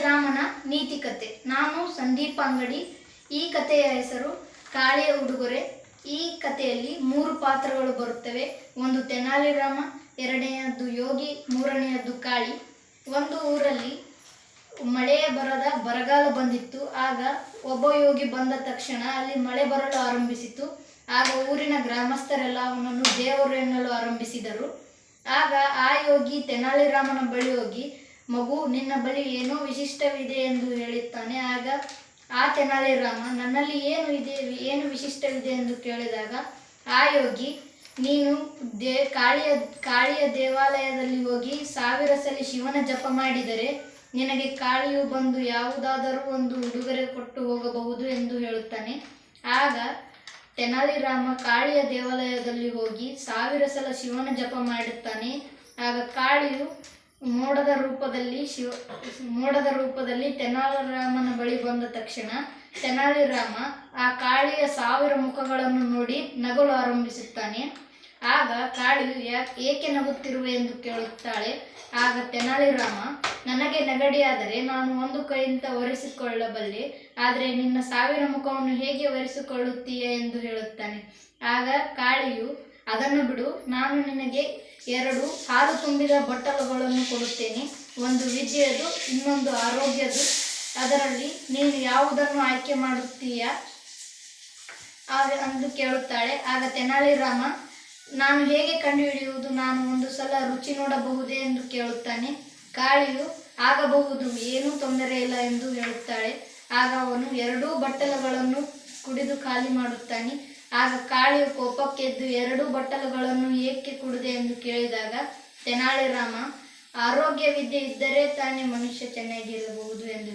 ರಾಮನ ನೀತಿ ಕತೆ. ನಾನು ಸಂದೀಪ್ ಅಂಗಡಿ. ಈ ಕಥೆಯ ಹೆಸರು ಕಾಳಿಯ ಉಡುಗೊರೆ. ಈ ಕಥೆಯಲ್ಲಿ ಮೂರು ಪಾತ್ರಗಳು ಬರುತ್ತವೆ. ಒಂದು ತೆನಾಲಿರಾಮ, ಎರಡನೆಯದ್ದು ಯೋಗಿ, ಮೂರನೆಯದ್ದು ಕಾಳಿ. ಒಂದು ಊರಲ್ಲಿ ಮಳೆಯ ಬರದ ಬರಗಾಲ ಬಂದಿತ್ತು. ಆಗ ಒಬ್ಬ ಯೋಗಿ ಬಂದ ತಕ್ಷಣ ಅಲ್ಲಿ ಮಳೆ ಬರಲು ಆರಂಭಿಸಿತು. ಆಗ ಊರಿನ ಗ್ರಾಮಸ್ಥರೆಲ್ಲ ಅವನನ್ನು ದೇವರು ಎನ್ನಲು ಆರಂಭಿಸಿದರು. ಆಗ ಆ ಯೋಗಿ ತೆನಾಲಿರಾಮನ ಬಳಿ ಹೋಗಿ ಮಗು, ನಿನ್ನ ಬಳಿ ಏನೋ ವಿಶಿಷ್ಟವಿದೆ ಎಂದು ಹೇಳುತ್ತಾನೆ ಆಗ ಆ ತೆನಾಲಿರಾಮ ನನ್ನಲ್ಲಿ ಏನು ಇದೆ, ಏನು ವಿಶಿಷ್ಟವಿದೆ ಎಂದು ಕೇಳಿದಾಗ, ಆ ಯೋಗಿ, ನೀನು ದೇ, ಕಾಳಿಯ ಕಾಳಿಯ ದೇವಾಲಯದಲ್ಲಿ ಹೋಗಿ ಸಾವಿರ ಸಲ ಶಿವನ ಜಪ ಮಾಡಿದರೆ ನಿನಗೆ ಕಾಳಿಯು ಬಂದು ಯಾವುದಾದರೂ ಒಂದು ಉಡುಗೊರೆ ಕೊಟ್ಟು ಹೋಗಬಹುದು ಎಂದು ಹೇಳುತ್ತಾನೆ. ಆಗ ತೆನಾಲಿರಾಮ ಕಾಳಿಯ ದೇವಾಲಯದಲ್ಲಿ ಹೋಗಿ ಸಾವಿರ ಸಲ ಶಿವನ ಜಪ ಮಾಡುತ್ತಾನೆ. ಆಗ ಕಾಳಿಯು ಮೋಡದ ರೂಪದಲ್ಲಿ ಶಿವ, ಮೋಡದ ರೂಪದಲ್ಲಿ ತೆನಾಲಿರಾಮನ ಬಳಿ ಬಂದ ತಕ್ಷಣ ತೆನಾಲಿರಾಮ ಆ ಕಾಳಿಯ ಸಾವಿರ ಮುಖಗಳನ್ನು ನೋಡಿ ನಗಲು ಆರಂಭಿಸುತ್ತಾನೆ. ಆಗ ಕಾಳಿಯು ಏಕೆ ನಗುತ್ತಿರುವೆ ಎಂದು ಕೇಳುತ್ತಾಳೆ. ಆಗ ತೆನಾಲಿರಾಮ, ನನಗೆ ನೆಗಡಿಯಾದರೆ ನಾನು ಒಂದು ಕೈಯಿಂದ ಒರೆಸಿಕೊಳ್ಳಬಲ್ಲೆ, ಆದರೆ ನಿನ್ನ ಸಾವಿರ ಮುಖವನ್ನು ಹೇಗೆ ಒರೆಸಿಕೊಳ್ಳುತ್ತೀಯ ಎಂದು ಹೇಳುತ್ತಾನೆ. ಆಗ ಕಾಳಿಯು ಅದನ್ನು ಬಿಡು, ನಾನು ನಿನಗೆ ಎರಡು ಹಾಲು ತುಂಬಿದ ಬಟ್ಟಲುಗಳನ್ನು ಕೊಡುತ್ತೇನೆ. ಒಂದು ವಿದ್ಯೆಯದು, ಇನ್ನೊಂದು ಆರೋಗ್ಯದು. ಅದರಲ್ಲಿ ನೀನು ಯಾವುದನ್ನು ಆಯ್ಕೆ ಮಾಡುತ್ತೀಯ? ಆಗ ಅಂದು ಕೇಳುತ್ತಾಳೆ. ಆಗ ತೆನಾಲಿರಾಮ ನಾನು ಹೇಗೆ ಕಂಡುಹಿಡಿಯುವುದು? ನಾನು ಒಂದು ಸಲ ರುಚಿ ನೋಡಬಹುದೇ ಎಂದು ಕೇಳುತ್ತಾನೆ. ಕಾಳಿಯು ಆಗಬಹುದು, ಏನೂ ತೊಂದರೆ ಇಲ್ಲ ಎಂದು ಹೇಳುತ್ತಾಳೆ. ಆಗ ಅವನು ಎರಡೂ ಬಟ್ಟಲುಗಳನ್ನು ಕುಡಿದು ಖಾಲಿ ಮಾಡುತ್ತಾನೆ. ಆಗ ಕಾಳಿಯು ಕೋಪಕ್ಕೆದ್ದು ಎರಡು ಬಟ್ಟಲುಗಳನ್ನು ಏಕೆ ಕುಡಿದೆ ಎಂದು ಕೇಳಿದಾಗ ತೆನಾಲಿರಾಮ ಆರೋಗ್ಯವಿದ್ಯೆ ಇದ್ದರೆ ತಾನೇ ಮನುಷ್ಯ ಚೆನ್ನಾಗಿರಬಹುದು ಎಂದು